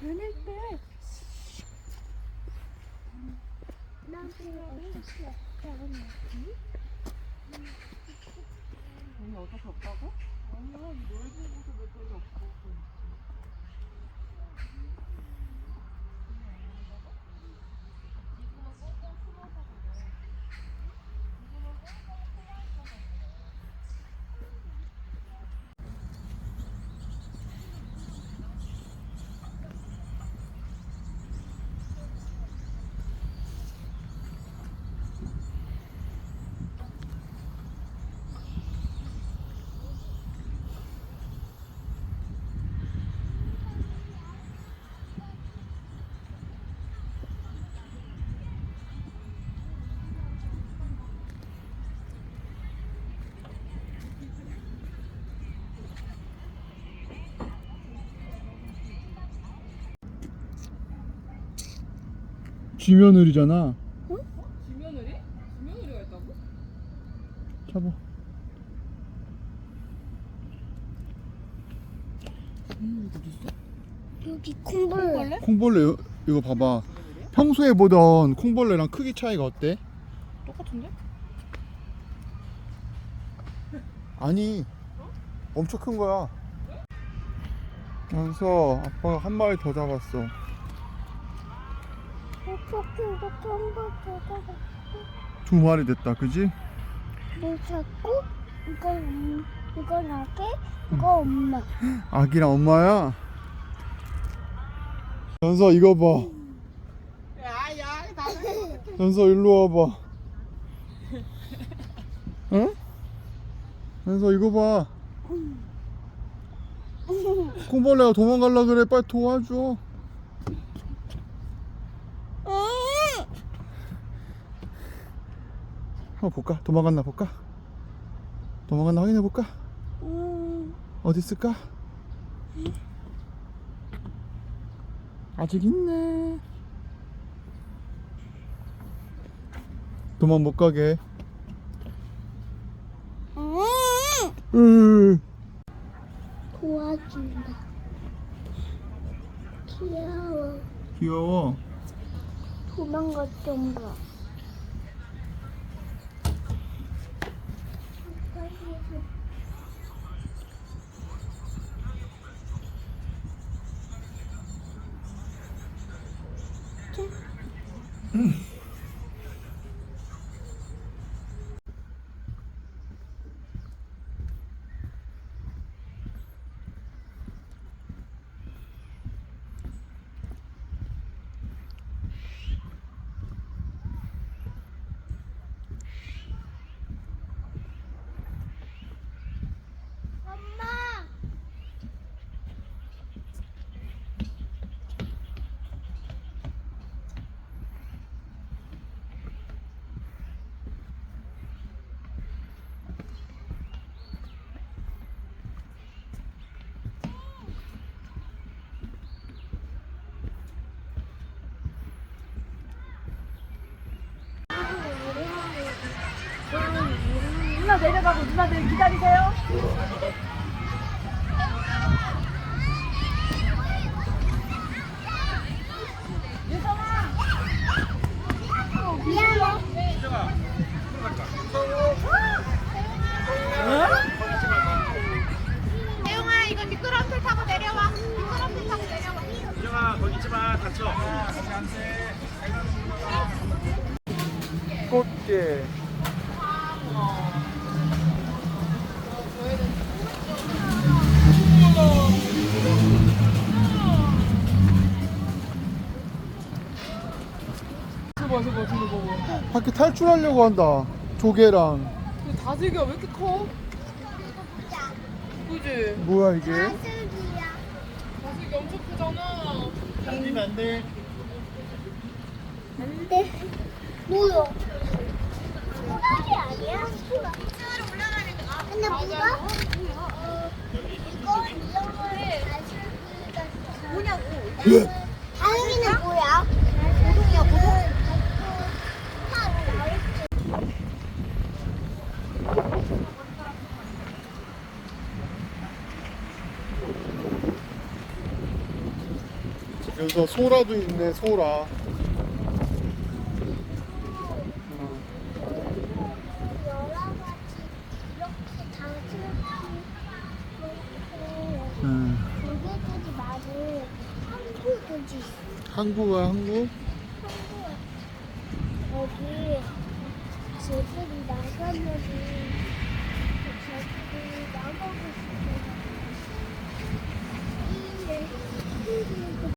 얘네 때. 언니 어디서 없다고? 아니야 놀고 곳에 몇 개도 없고 지며느리가 있다고? 잡아. 여기 콩벌레. 콩벌레 요- 이거 봐봐. 평소에 보던 콩벌레랑 크기 차이가 어때? 똑같은데? 아니 엄청 큰 거야. 그래서 아빠가 한 마리 더 잡았어. 두 마리 됐다, 그지? 물 잡고 이건 엄- 이건 아기, 이거 엄마. 아기랑 엄마야. 연서 이거 봐. 연서 일로 와봐. 응? 연서 이거 봐. 콩벌레가 도망갈라 그래. 빨리 도와줘. 한번 볼까? 도망갔나 볼까? 도망갔나 확인해 볼까? 음, 어디 있을까? 아직 있네. 도망 못 가게. 음. 으. 도와준다. 귀여워. 귀여워. 도망가 좀 봐. 엄 누나 내려가고 누나들 기다리세요. 미안해. 대용아 이거 미끄럼 틀 타고 내려와. 미끄럼 틀 타고 내려와. 유정아 거기 있지 마. 다쳐. 꽃게. 저봐 저봐 저거 봐봐 밖에 탈출하려고 한다. 조개랑. 근데 다슬기가 왜 이렇게 커? 그지? 뭐야 이게? 슬기야. 다슬기 엄청 크잖아 당기면 안돼 안 돼. 뭐야? 수박이 아니야? 수박. 근데 뭐가? 어, 이거 이런 거를 다슬기가 뭐냐고? 다슬기는 뭐야? 고동이야 고동. 여기서 소라도 있네 소라 음. 말고 있어. 항구가 항구? 여기 나가고 싶어.